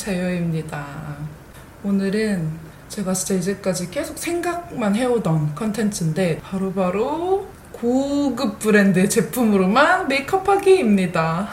재효입니다. 오늘은 제가 진짜 이제까지 계속 생각만 해오던 컨텐츠인데 바로바로 고급 브랜드 제품으로만 메이크업하기입니다.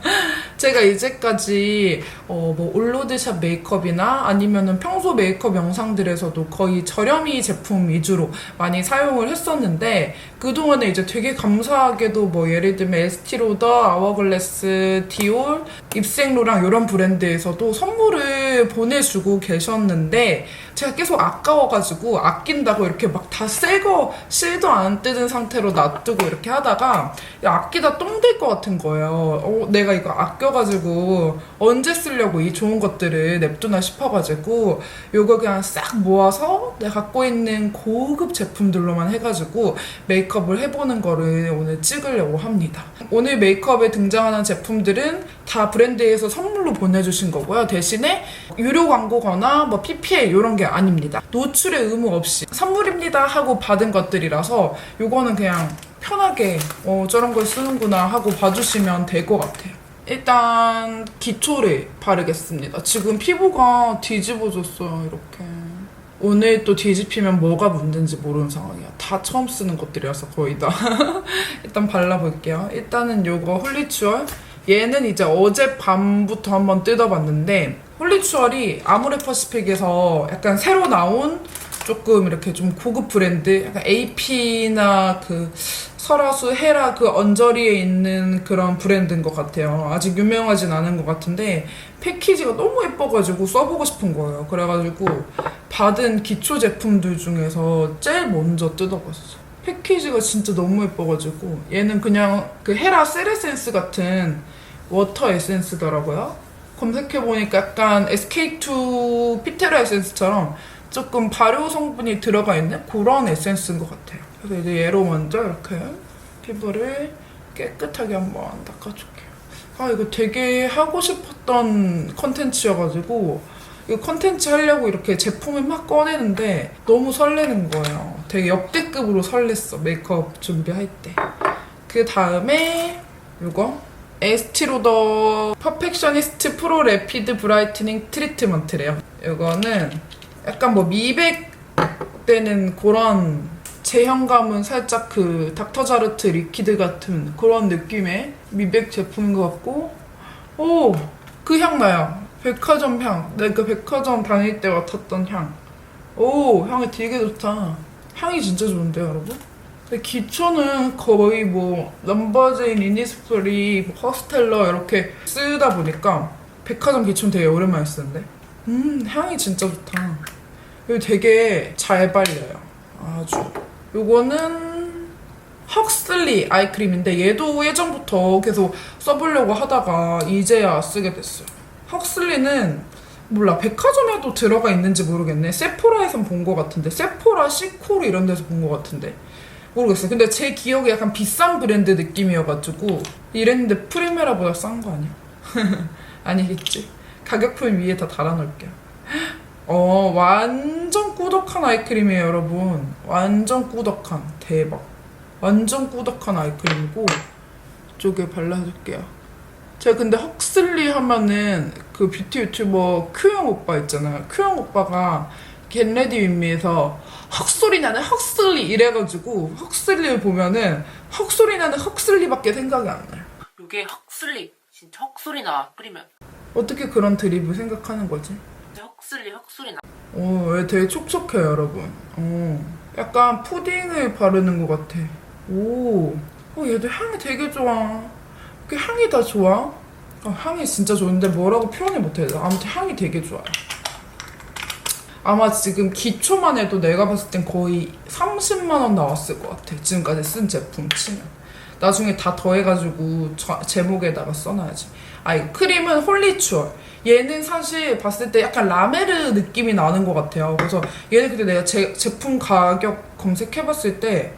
제가 이제까지 어, 뭐 올로드샵 메이크업이나 아니면은 평소 메이크업 영상들에서도 거의 저렴이 제품 위주로 많이 사용을 했었는데 그동안에 이제 되게 감사하게도 뭐 예를 들면 에스티로더, 아워글래스, 디올, 입생로랑 이런 브랜드에서도 선물을 보내주고 계셨는데 제가 계속 아까워가지고 아낀다고 이렇게 막 다 새거 실도 안 뜯은 상태로 놔두고 이렇게 하다가 야, 아끼다 똥될 것 같은 거예요. 어, 내가 이거 아껴가지고 언제 쓰려고 이 좋은 것들을 냅두나 싶어가지고 요거 그냥 싹 모아서 내가 갖고 있는 고급 제품들로만 해가지고 메이크업을 해보는 거를 오늘 찍으려고 합니다. 오늘 메이크업에 등장하는 제품들은 다 브랜드에서 선물로 보내주신 거고요. 대신에 유료 광고거나 뭐 PPL 이런 게 아닙니다. 노출의 의무 없이 선물입니다 하고 받은 것들이라서 요거는 그냥 편하게 어, 저런 걸 쓰는구나 하고 봐주시면 될 것 같아요. 일단 기초를 바르겠습니다. 지금 피부가 뒤집어졌어요, 이렇게. 오늘 또 뒤집히면 뭐가 문제인지 모르는 상황이야. 다 처음 쓰는 것들이라서 거의 다. 일단 발라볼게요. 일단은 요거 홀리추얼. 얘는 이제 어젯밤부터 한번 뜯어봤는데 홀리추얼이 아모레퍼시픽에서 약간 새로 나온 조금 이렇게 좀 고급 브랜드 약간 AP나 그 설화수 헤라 그 언저리에 있는 그런 브랜드인 것 같아요. 아직 유명하진 않은 것 같은데 패키지가 너무 예뻐가지고 써보고 싶은 거예요. 그래가지고 받은 기초 제품들 중에서 제일 먼저 뜯어봤어. 패키지가 진짜 너무 예뻐가지고 얘는 그냥 그 헤라 세레센스 같은 워터 에센스더라고요. 검색해보니까 약간 SK2 피테라 에센스처럼 조금 발효 성분이 들어가 있는 그런 에센스인 것 같아요. 그래서 이제 얘로 먼저 이렇게 피부를 깨끗하게 한번 닦아줄게요. 아, 이거 되게 하고 싶었던 컨텐츠여가지고 이거 컨텐츠 하려고 이렇게 제품을 막 꺼내는데 너무 설레는 거예요. 되게 역대급으로 설렜어, 메이크업 준비할 때. 그 다음에 이거 에스티로더 퍼펙셔니스트 프로 레피드 브라이트닝 트리트먼트래요. 이거는 약간 뭐 미백 때는 그런 제형감은 살짝 그 닥터자르트 리퀴드 같은 그런 느낌의 미백 제품인 것 같고 오! 그 향 나요. 백화점 향. 내가 백화점 다닐 때 맡았던 향. 오! 향이 되게 좋다. 향이 진짜 좋은데요, 여러분? 근데 기초는 거의 뭐 넘버제인, 이니스프리, 뭐 허스텔러 이렇게 쓰다 보니까 백화점 기초는 되게 오랜만에 쓰는데 음 향이 진짜 좋다 이거 되게 잘 발려요 아주 요거는 헉슬리 아이크림인데 얘도 예전부터 계속 써보려고 하다가 이제야 쓰게 됐어요 헉슬리는 몰라 백화점에도 들어가 있는지 모르겠네 세포라에선 본 것 같은데 세포라, 시코르 이런 데서 본 것 같은데 모르겠어요. 근데 제 기억에 약간 비싼 브랜드 느낌이어가지고 이랬는데 프리메라보다 싼 거 아니야? 아니겠지. 가격표 위에 다 달아놓을게요. 어 완전 꾸덕한 아이크림이에요 여러분. 완전 꾸덕한 대박. 완전 꾸덕한 아이크림이고 이쪽에 발라줄게요. 제가 근데 헉슬리 하면은 그 뷰티 유튜버 큐형 오빠 있잖아요. 큐형 오빠가 겟레디 윈미에서 헉소리 나는 헉슬리 이래가지고 헉슬리를 보면은 헉소리 나는 헉슬리밖에 생각이 안 나요. 이게 헉슬리 진짜 헉소리 나 끓이면 어떻게 그런 드립을 생각하는 거지? 헉슬리 헉소리 나 어, 얘 되게 촉촉해요, 여러분. 어, 약간 푸딩을 바르는 것 같아. 오, 어, 얘도 향이 되게 좋아. 그 향이 다 좋아? 어, 향이 진짜 좋은데 뭐라고 표현을 못해. 아무튼 향이 되게 좋아요. 아마 지금 기초만 해도 내가 봤을 땐 거의 30만 원 나왔을 것 같아. 지금까지 쓴 제품 치면. 나중에 다 더해가지고 저- 제목에다가 써놔야지. 아, 이 크림은 홀리추얼. 얘는 사실 봤을 때 약간 라메르 느낌이 나는 것 같아요. 그래서 얘는 근데 내가 제, 제품 가격 검색해봤을 때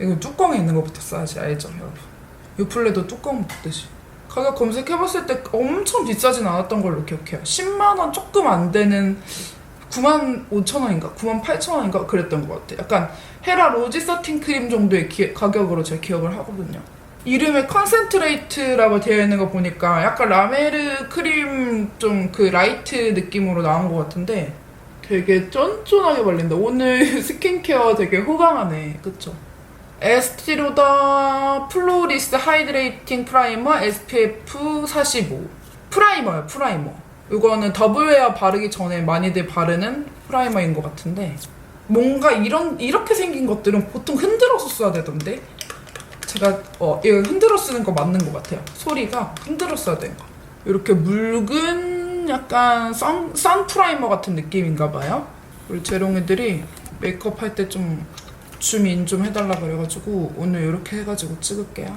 이거 뚜껑에 있는 것부터 써야지 알죠, 여러분? 유플레도 뚜껑 먹듯이. 가격 검색해봤을 때 엄청 비싸진 않았던 걸로 기억해요. 10만 원 조금 안 되는 9만 5천 원인가 9만 8천 원인가 그랬던 것 같아. 약간 헤라 로지 서틴 크림 정도의 기- 가격으로 제가 기억을 하거든요. 이름에 컨센트레이트라고 되어 있는 거 보니까 약간 라메르 크림 좀 그 라이트 느낌으로 나온 것 같은데 되게 쫀쫀하게 발린다. 오늘 스킨케어 되게 호강하네. 그쵸? 에스티로더 플로리스 하이드레이팅 프라이머 SPF 45 프라이머요 프라이머. 이거는 더블웨어 바르기 전에 많이들 바르는 프라이머인 것 같은데 뭔가 이런 이렇게 생긴 것들은 보통 흔들어서 써야 되던데 제가 어 이거 흔들어 쓰는 거 맞는 것 같아요. 소리가 흔들어 써야 되는 거. 이렇게 묽은 약간 선, 선 프라이머 같은 느낌인가 봐요. 우리 재롱이들이 메이크업 할 때 좀 줌인 좀 해달라 그래가지고 오늘 이렇게 해가지고 찍을게요.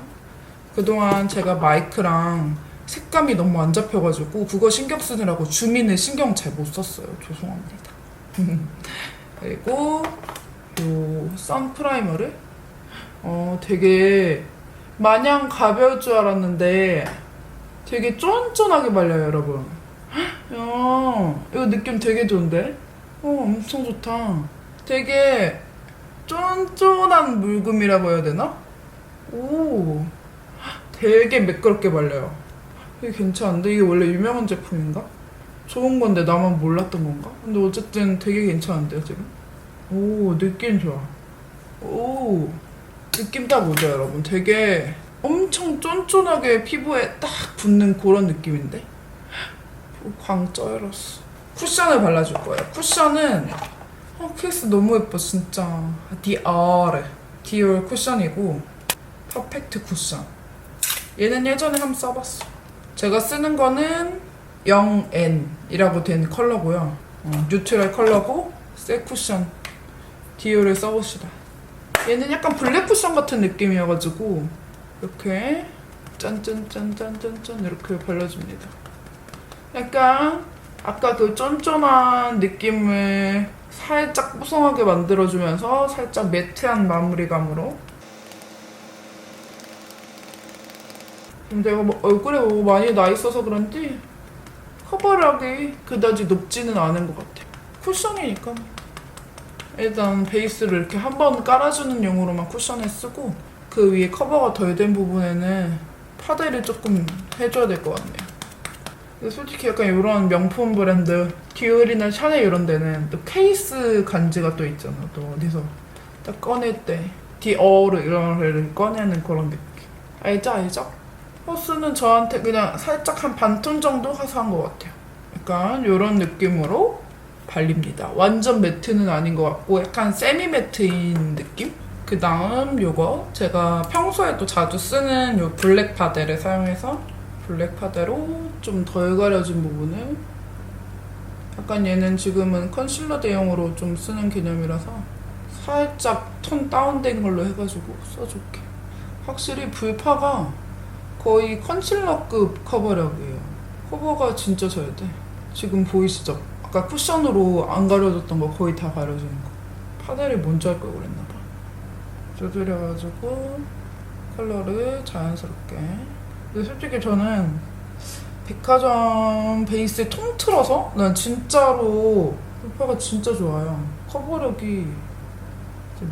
그동안 제가 마이크랑 색감이 너무 안 잡혀가지고 그거 신경 쓰느라고 줌인을 신경 잘 못 썼어요. 죄송합니다. 그리고 요 선 프라이머를 어 되게 마냥 가벼울 줄 알았는데 되게 쫀쫀하게 발려요 여러분. 야 이거 느낌 되게 좋은데? 어 엄청 좋다. 되게 쫀쫀한 물금이라고 해야 되나? 오, 되게 매끄럽게 발려요. 이게 괜찮은데? 이게 원래 유명한 제품인가? 좋은 건데 나만 몰랐던 건가? 근데 어쨌든 되게 괜찮은데요, 지금? 오, 느낌 좋아. 오, 느낌 딱 오죠, 여러분? 되게 엄청 쫀쫀하게 피부에 딱 붙는 그런 느낌인데? 광 쩔었어. 쿠션을 발라줄 거예요. 쿠션은 어, 케이스 너무 예뻐 진짜. 디얼 디올 쿠션이고 퍼펙트 쿠션. 얘는 예전에 한번 써봤어. 제가 쓰는 거는 0N이라고 된 컬러고요. 어, 뉴트럴 컬러고 새 쿠션. 디올을 써봅시다. 얘는 약간 블랙 쿠션 같은 느낌이어가지고 이렇게 짠짠짠짠짠짠 이렇게 발라줍니다. 약간 아까 그 쫀쫀한 느낌을 살짝 뽀송하게 만들어주면서 살짝 매트한 마무리감으로. 내가 뭐 얼굴에 뭐 많이 나 있어서 그런지 커버력이 그다지 높지는 않은 것 같아. 쿠션이니까. 일단 베이스를 이렇게 한 번 깔아주는 용으로만 쿠션을 쓰고 그 위에 커버가 덜 된 부분에는 파데를 조금 해줘야 될 것 같네요 솔직히 약간 이런 명품 브랜드 디올이나 샤넬 이런 데는 또 케이스 간지가 또 있잖아 또 어디서 딱 꺼낼 때 디오르 이런 거를 꺼내는 그런 느낌 알죠 알죠? 호스는 저한테 그냥 살짝 한 반톤 정도 화사한 것 같아요 약간 이런 느낌으로 발립니다 완전 매트는 아닌 것 같고 약간 세미 매트인 느낌? 그 다음 요거 제가 평소에 또 자주 쓰는 요 블랙 파데를 사용해서 블랙 파데로 좀 덜 가려진 부분을 약간 얘는 지금은 컨실러 대용으로 좀 쓰는 개념이라서 살짝 톤 다운된 걸로 해가지고 써줄게. 확실히 불파가 거의 컨실러급 커버력이에요. 커버가 진짜 잘 돼. 지금 보이시죠? 아까 쿠션으로 안 가려졌던 거 거의 다 가려지는 거. 파데를 먼저 할 걸 그랬나봐. 두드려가지고 컬러를 자연스럽게 근데 솔직히 저는 백화점 베이스 통틀어서 난 진짜로 불파가 진짜 좋아요. 커버력이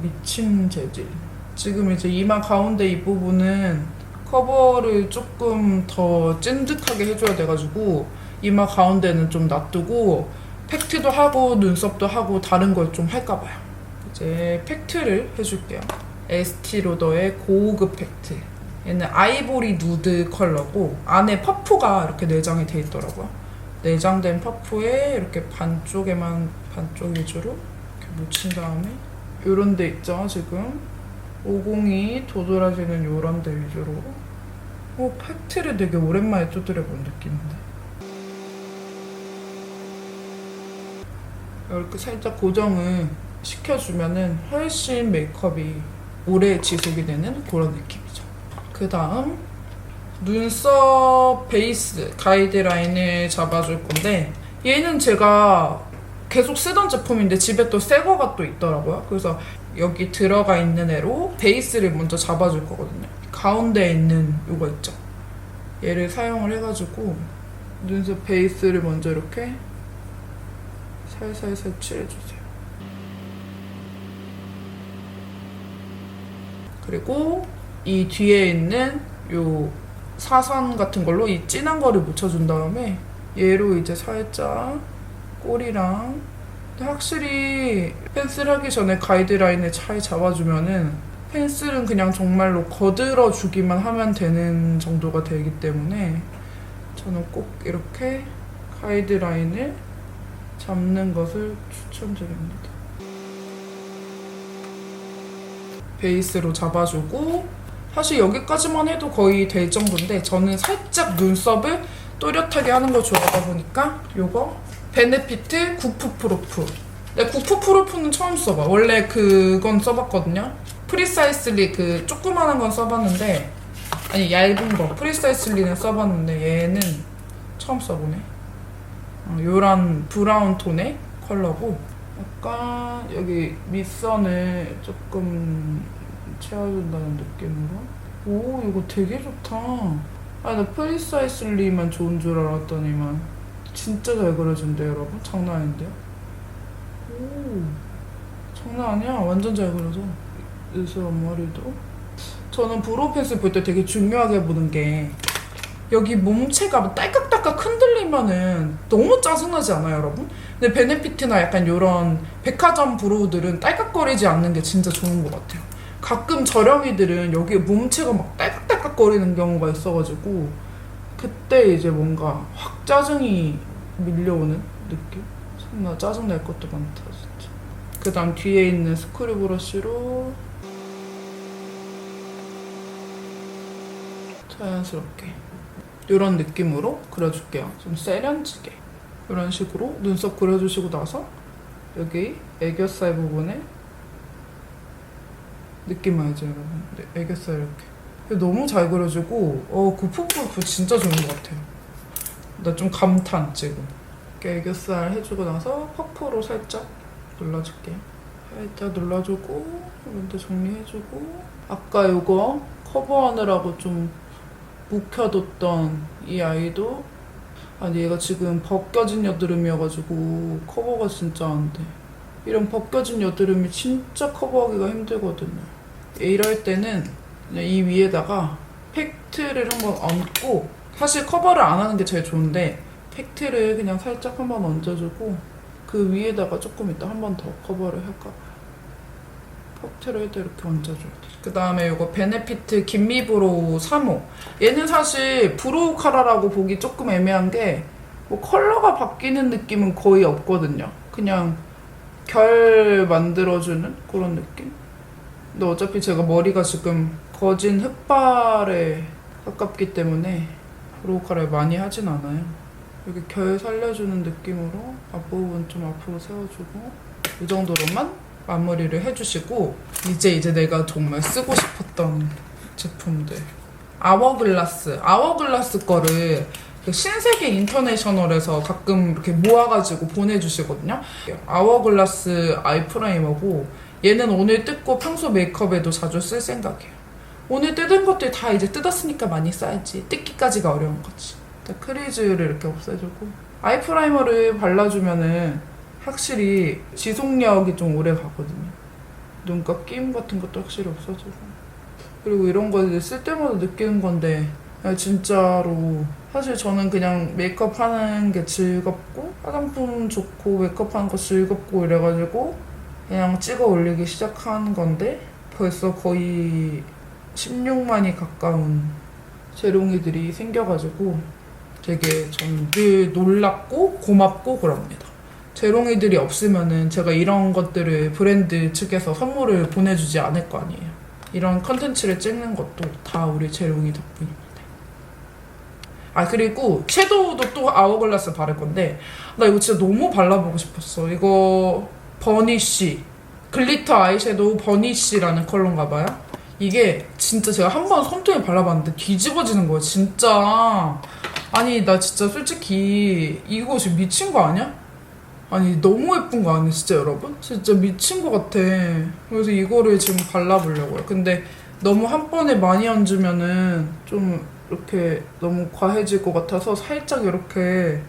미친 재질. 지금 이제 이마 가운데 이 부분은 커버를 조금 더 찐득하게 해줘야 돼가지고 이마 가운데는 좀 놔두고 팩트도 하고 눈썹도 하고 다른 걸 좀 할까 봐요. 이제 팩트를 해줄게요. 에스티로더의 고급 팩트. 얘는 아이보리 누드 컬러고 안에 퍼프가 이렇게 내장이 돼 있더라고요. 내장된 퍼프에 이렇게 반쪽에만 반쪽 위주로 이렇게 묻힌 다음에 요런 데 있죠 지금 50이 도드라지는 요런 데 위주로 어 팩트를 되게 오랜만에 두드려본 느낌인데 이렇게 살짝 고정을 시켜주면은 훨씬 메이크업이 오래 지속이 되는 그런 느낌이죠. 그 다음 눈썹 베이스 가이드라인을 잡아줄 건데 얘는 제가 계속 쓰던 제품인데 집에 또 새 거가 또 있더라고요. 그래서 여기 들어가 있는 애로 베이스를 먼저 잡아줄 거거든요. 가운데에 있는 이거 있죠. 얘를 사용을 해가지고 눈썹 베이스를 먼저 이렇게 살살살 칠해주세요. 그리고 이 뒤에 있는 요 사선 같은 걸로 이 진한 거를 묻혀준 다음에 얘로 이제 살짝 꼬리랑 확실히 펜슬 하기 전에 가이드라인을 잘 잡아주면은 펜슬은 그냥 정말로 거들어 주기만 하면 되는 정도가 되기 때문에 저는 꼭 이렇게 가이드라인을 잡는 것을 추천드립니다. 베이스로 잡아주고 사실 여기까지만 해도 거의 될 정도인데 저는 살짝 눈썹을 또렷하게 하는 걸 좋아하다 보니까 요거 베네피트 구프 프로프. 내 구프 프로프는 처음 써봐. 원래 그건 써봤거든요. 프리사이슬리 그 조그만한 건 써봤는데 아니 얇은 거 프리사이슬리는 써봤는데 얘는 처음 써보네. 어, 요런 브라운 톤의 컬러고 약간 여기 밑선을 조금 채워준다는 느낌으로? 오 이거 되게 좋다. 아나 프리사이슬리만 좋은 줄 알았더니만 진짜 잘 그려준대요 여러분. 장난 아닌데요? 오 장난 아니야. 완전 잘 그려져. 요새 앞머리도. 저는 펜슬 볼때 되게 중요하게 보는 게 여기 몸체가 딸깍딸깍 흔들리면은 너무 짜증나지 않아요, 여러분? 근데 베네피트나 약간 요런 백화점 브로우들은 딸깍거리지 않는 게 진짜 좋은 것 같아요. 가끔 저렴이들은 여기 몸체가 막 딸깍딸깍 거리는 경우가 있어가지고 그때 이제 뭔가 확 짜증이 밀려오는 느낌? 정말 짜증날 것도 많다, 진짜. 그 다음 뒤에 있는 스크류 브러쉬로 자연스럽게 이런 느낌으로 그려줄게요. 좀 세련지게 이런 식으로 눈썹 그려주시고 나서 여기 애교살 부분에 느낌 알죠 여러분? 네, 애교살 이렇게 너무 잘 그려주고 어 구프프프 진짜 좋은 것 같아요. 나 좀 감탄 지금. 이렇게 애교살 해주고 나서 퍼프로 살짝 눌러줄게요. 살짝 눌러주고 이런데 정리해주고 아까 요거 커버하느라고 좀 묵혀뒀던 이 아이도 아니 얘가 지금 벗겨진 여드름이어가지고 커버가 진짜 안 돼. 이런 벗겨진 여드름이 진짜 커버하기가 힘들거든요. 이럴 때는 이 위에다가 팩트를 한번 얹고 사실 커버를 안 하는 게 제일 좋은데 팩트를 그냥 살짝 한번 얹어주고 그 위에다가 조금 이따 한 번 더 커버를 할까. 팩트를 할때 이렇게 얹어줘야 돼. 그 다음에 이거 베네피트 김미브로우 3호. 얘는 사실 브로우 카라라고 보기 조금 애매한 게 뭐 컬러가 바뀌는 느낌은 거의 없거든요. 그냥 결 만들어주는 그런 느낌? 근데 어차피 제가 머리가 지금 거진 흑발에 가깝기 때문에 브로우 카라를 많이 하진 않아요. 여기 결 살려주는 느낌으로 앞부분 좀 앞으로 세워주고 이 정도로만 마무리를 해주시고 이제 이제 내가 정말 쓰고 싶었던 제품들 아워글라스 아워글라스 거를 그 신세계 인터내셔널에서 가끔 이렇게 모아가지고 보내주시거든요 아워글라스 아이 프라이머고 얘는 오늘 뜯고 평소 메이크업에도 자주 쓸 생각이에요 오늘 뜯은 것들 다 이제 뜯었으니까 많이 써야지 뜯기까지가 어려운 거지 크리즈를 이렇게 없애주고 아이 프라이머를 발라주면은 확실히 지속력이 좀 오래 가거든요. 눈가 끼임 같은 것도 확실히 없어지고. 그리고 이런 거 이제 쓸 때마다 느끼는 건데, 그냥 진짜로. 사실 저는 그냥 메이크업 하는 게 즐겁고, 화장품 좋고, 메이크업 하는 거 즐겁고 이래가지고, 그냥 찍어 올리기 시작한 건데, 벌써 거의 16만이 가까운 재롱이들이 생겨가지고, 되게 저는 늘 놀랍고 고맙고 그럽니다. 재롱이들이 없으면은 제가 이런 것들을 브랜드 측에서 선물을 보내주지 않을 거 아니에요. 이런 컨텐츠를 찍는 것도 다 우리 재롱이 덕분입니다. 아 그리고 섀도우도 또 아워글라스 바를 건데 나 이거 진짜 너무 발라보고 싶었어. 이거 버니쉬 글리터 아이섀도우 버니쉬라는 컬러인가 봐요. 이게 진짜 제가 한 번 손등에 발라봤는데 뒤집어지는 거야 진짜. 아니 나 진짜 솔직히 이거 지금 미친 거 아니야? 아니 너무 예쁜 거 아니에요 진짜 여러분? 진짜 미친 거 같아 그래서 이거를 지금 발라보려고요 근데 너무 한 번에 많이 얹으면은 좀 이렇게 너무 과해질 것 같아서 살짝 이렇게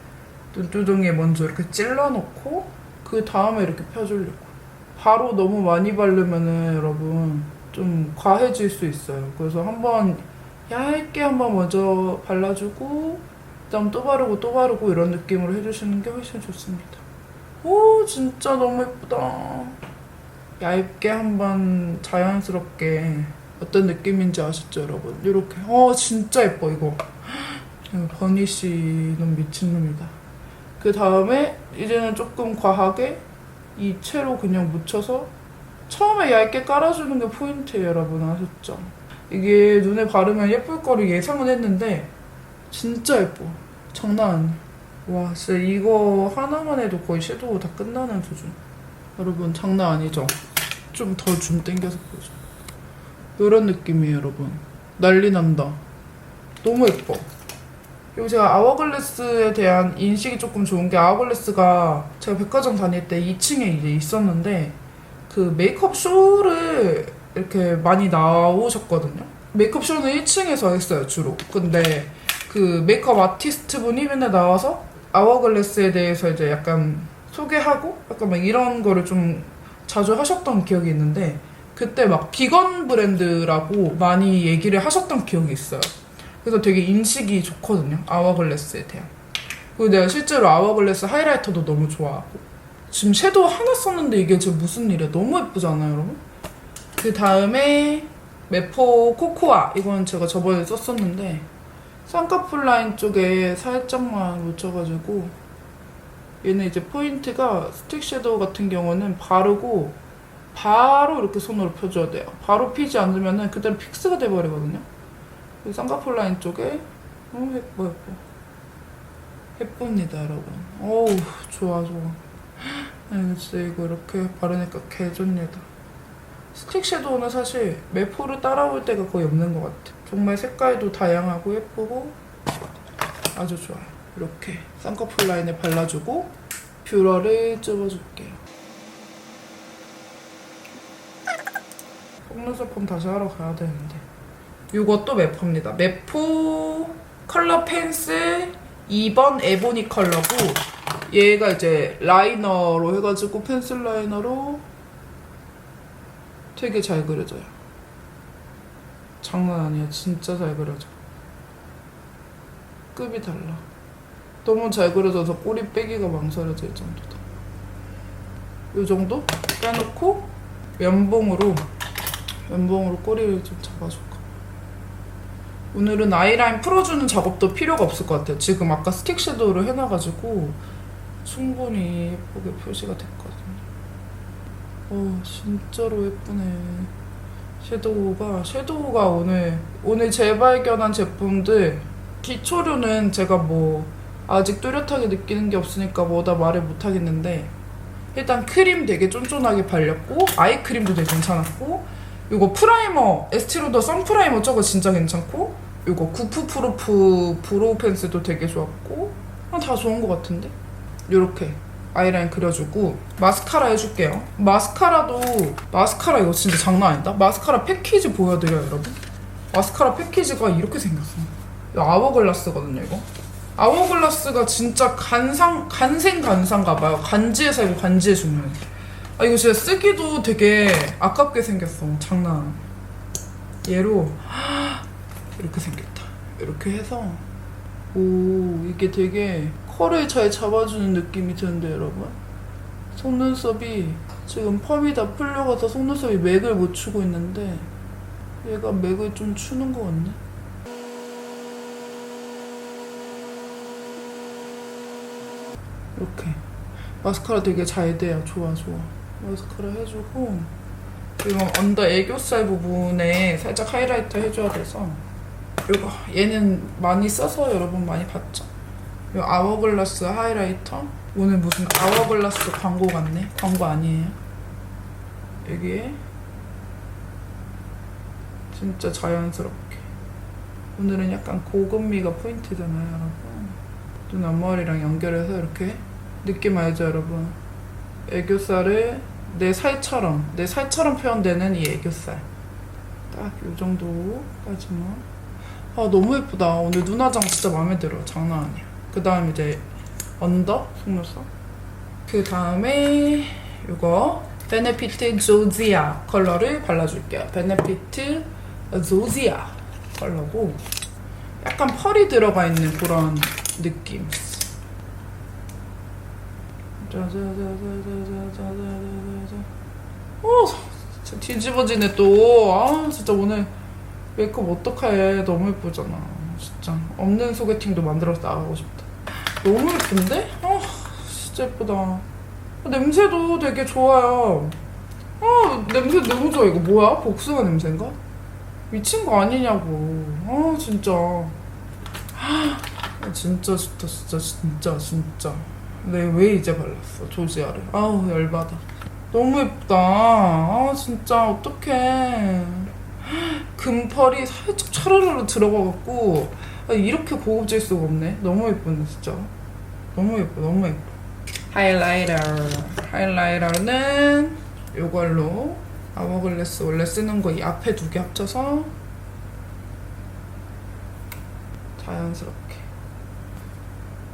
눈두덩이에 먼저 이렇게 찔러놓고 그 다음에 이렇게 펴주려고 바로 너무 많이 바르면은 여러분 좀 과해질 수 있어요. 그래서 한번 얇게 한번 먼저 발라주고 그다음 또 바르고 또 바르고 이런 느낌으로 해주시는 게 훨씬 좋습니다. 오 진짜 너무 예쁘다. 얇게 한번 자연스럽게 어떤 느낌인지 아시죠 여러분? 이렇게 어 진짜 예뻐 이거. 버니쉬 놈 미친놈이다. 그 다음에 이제는 조금 과하게 이 채로 그냥 묻혀서 처음에 얇게 깔아주는 게 포인트예요 여러분. 아셨죠? 이게 눈에 바르면 예쁠 거를 예상은 했는데 진짜 예뻐. 장난 아니야 와 진짜 이거 하나만 해도 거의 섀도우 다 끝나는 수준. 여러분 장난 아니죠? 좀 더 줌 땡겨서 보여줘. 이런 느낌이에요 여러분. 난리 난다. 너무 예뻐 그리고 제가 아워글래스에 대한 인식이 조금 좋은 게 아워글래스가 제가 백화점 다닐 때 2층에 이제 있었는데 그 메이크업 쇼를 이렇게 많이 나오셨거든요. 메이크업 쇼는 1층에서 했어요 주로. 근데 그 메이크업 아티스트 분이 맨날 나와서 아워글래스에 대해서 이제 약간 소개하고 약간 막 이런 거를 좀 자주 하셨던 기억이 있는데 그때 막 비건 브랜드라고 많이 얘기를 하셨던 기억이 있어요. 그래서 되게 인식이 좋거든요. 아워글래스에 대한. 그리고 내가 실제로 아워글래스 하이라이터도 너무 좋아하고. 지금 섀도우 하나 썼는데 이게 지금 무슨 일이야. 너무 예쁘잖아요, 여러분? 그 다음에 메포 코코아. 이건 제가 저번에 썼었는데, 쌍꺼풀 라인 쪽에 살짝만 묻혀가지고, 얘는 이제 포인트가 스틱 섀도우 같은 경우는 바르고, 바로 이렇게 손으로 펴줘야 돼요. 바로 피지 않으면 그대로 픽스가 돼버리거든요. 이 쌍꺼풀 라인 쪽에? 너무 예뻐 예뻐 예쁩니다 여러분. 어우 좋아 좋아. 아, 진짜 이거 이렇게 바르니까 개좋니다. 스틱 섀도우는 사실 매포를 따라올 때가 거의 없는 것 같아. 정말 색깔도 다양하고 예쁘고 아주 좋아요 이렇게 쌍꺼풀 라인에 발라주고 뷰러를 찝어줄게요. 속눈썹 펌 다시 하러 가야 되는데 이것도 매포입니다. 매포 컬러 펜슬 2번 에보니 컬러고 얘가 이제 라이너로 해가지고 펜슬 라이너로 되게 잘 그려져요. 장난 아니야. 진짜 잘 그려져. 급이 달라. 너무 잘 그려져서 꼬리 빼기가 망설여질 정도다. 이 정도 빼놓고 면봉으로 면봉으로 꼬리를 좀 잡아줄까. 오늘은 아이라인 풀어주는 작업도 필요가 없을 것 같아요. 지금 아까 스틱 섀도우를 해놔가지고 충분히 예쁘게 표시가 됐거든요. 어, 진짜로 예쁘네. 섀도우가, 섀도우가 오늘, 오늘 재발견한 제품들, 기초료는 제가 뭐, 아직 뚜렷하게 느끼는 게 없으니까 뭐다 말을 못 하겠는데, 일단 크림 되게 쫀쫀하게 발렸고, 아이크림도 되게 괜찮았고, 이거 프라이머, 에스티로더 선프라이머 저거 진짜 괜찮고, 이거 구프 프루프 브로우 펜슬도 되게 좋았고, 아, 다 좋은 것 같은데? 요렇게 아이라인 그려주고, 마스카라 해줄게요. 마스카라도, 마스카라 이거 진짜 장난 아니다? 마스카라 패키지 보여드려요, 여러분. 마스카라 패키지가 이렇게 생겼어. 이거 아워글라스거든요, 이거. 아워글라스가 진짜 간상, 간생 간상가 봐요. 간지에 살고 간지에 죽는. 아, 이거 진짜 쓰기도 되게 아깝게 생겼어. 장난. 얘로 이렇게 생겼다. 이렇게 해서 오 이게 되게 컬을 잘 잡아주는 느낌이 드는데 여러분 속눈썹이 지금 펌이 다 풀려가서 속눈썹이 맥을 못 추고 있는데 얘가 맥을 좀 추는 것 같네. 이렇게 마스카라 되게 잘 돼요. 좋아 좋아. 마스카라 해주고 이거 언더 애교살 부분에 살짝 하이라이터 해줘야 돼서 이거 얘는 많이 써서 여러분 많이 봤죠? 이 아워글라스 하이라이터 오늘 무슨 아워글라스 광고 같네? 광고 아니에요? 여기에 진짜 자연스럽게 오늘은 약간 고급미가 포인트잖아요 여러분 눈 앞머리랑 연결해서 이렇게 느낌 알죠 여러분? 애교살을 내 살처럼 내 살처럼 표현되는 이 애교살 딱요 정도까지만 아 너무 예쁘다. 오늘 눈화장 진짜 마음에 들어. 장난 아니야. 그 다음 이제 언더 속눈썹. 그 다음에 이거 베네피트 조지아 컬러를 발라줄게요. 베네피트 조지아 컬러고 약간 펄이 들어가 있는 그런 느낌. 오, 진짜 뒤집어지네 또. 아, 진짜 오늘 메이크업 어떡해. 너무 예쁘잖아. 진짜. 없는 소개팅도 만들어서 나가고 싶다. 너무 예쁜데? 아, 진짜 예쁘다. 아, 냄새도 되게 좋아요. 아, 냄새 너무 좋아. 이거 뭐야? 복숭아 냄새인가? 미친 거 아니냐고. 아, 진짜. 아, 진짜 좋다. 진짜, 진짜, 진짜. 내가 왜 이제 발랐어? 조지아를. 아우, 열받아. 너무 예쁘다. 아, 진짜, 어떡해. 금펄이 살짝 차르르 들어가갖고, 아, 이렇게 고급질 수가 없네. 너무 예쁘네, 진짜. 너무 예뻐, 너무 예뻐. 하이라이터. 하이라이터는 이걸로 아워글래스 원래 쓰는 거 이 앞에 두 개 합쳐서 자연스럽게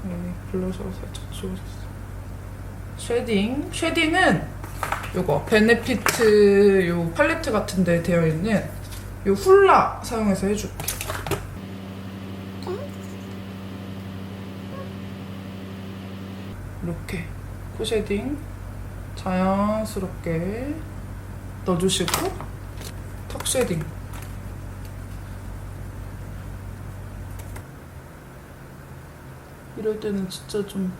여기 블러셔로 살짝 지워줬어. 쉐딩. 쉐딩은 요거 베네피트 요 팔레트 같은 데 되어 있는 요 훌라 사용해서 해줄게. 이렇게. 코쉐딩. 자연스럽게 넣어주시고 턱 쉐딩. 이럴 때는 진짜 좀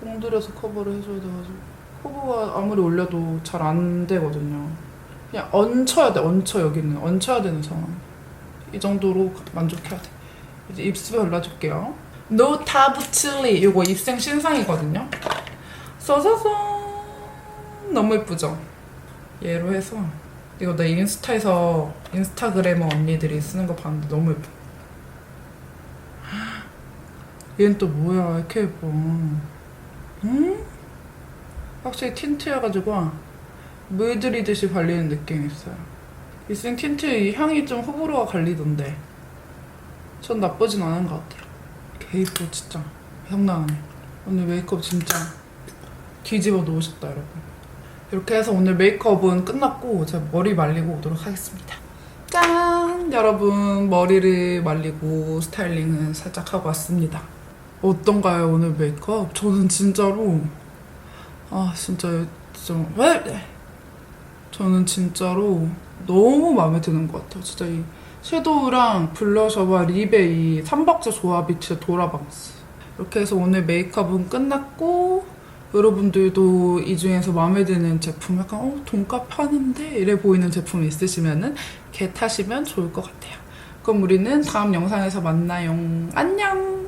공들여서 커버를 해줘야 돼가지고. 커버가 아무리 올려도 잘 안 되거든요 그냥 얹혀야 돼 얹혀 여기는. 얹혀야 되는 상황. 이 정도로 만족해야 돼. 이제 입술에 발라줄게요. 노타부칠리 이거 입생 신상이거든요. 써서서 너무 예쁘죠? 얘로 해서. 이거 내 인스타에서 인스타그래머 언니들이 쓰는 거 봤는데 너무 예뻐. 얘는 또 뭐야? 이렇게 예뻐. 음? 확실히 틴트여가지고 물들이듯이 발리는 느낌이 있어요 입생 틴트 이 향이 좀 호불호가 갈리던데 전 나쁘진 않은 것 같아요 개 이뻐 진짜 장난하네 오늘 메이크업 진짜 뒤집어 놓으셨다 여러분 이렇게 해서 오늘 메이크업은 끝났고 제가 머리 말리고 오도록 하겠습니다 짠! 여러분 머리를 말리고 스타일링은 살짝 하고 왔습니다 어떤가요 오늘 메이크업? 저는 진짜로 아 진짜 진짜 왜? 저는 진짜로 너무 마음에 드는 것 같아요 진짜 이 섀도우랑 블러셔와 립의 이 삼박자 조합이 진짜 돌아방스 이렇게 해서 오늘 메이크업은 끝났고 여러분들도 이 중에서 마음에 드는 제품 약간 어 돈값 하는데 이래 보이는 제품 있으시면은 개 타시면 좋을 것 같아요. 그럼 우리는 다음 영상에서 만나요. 안녕.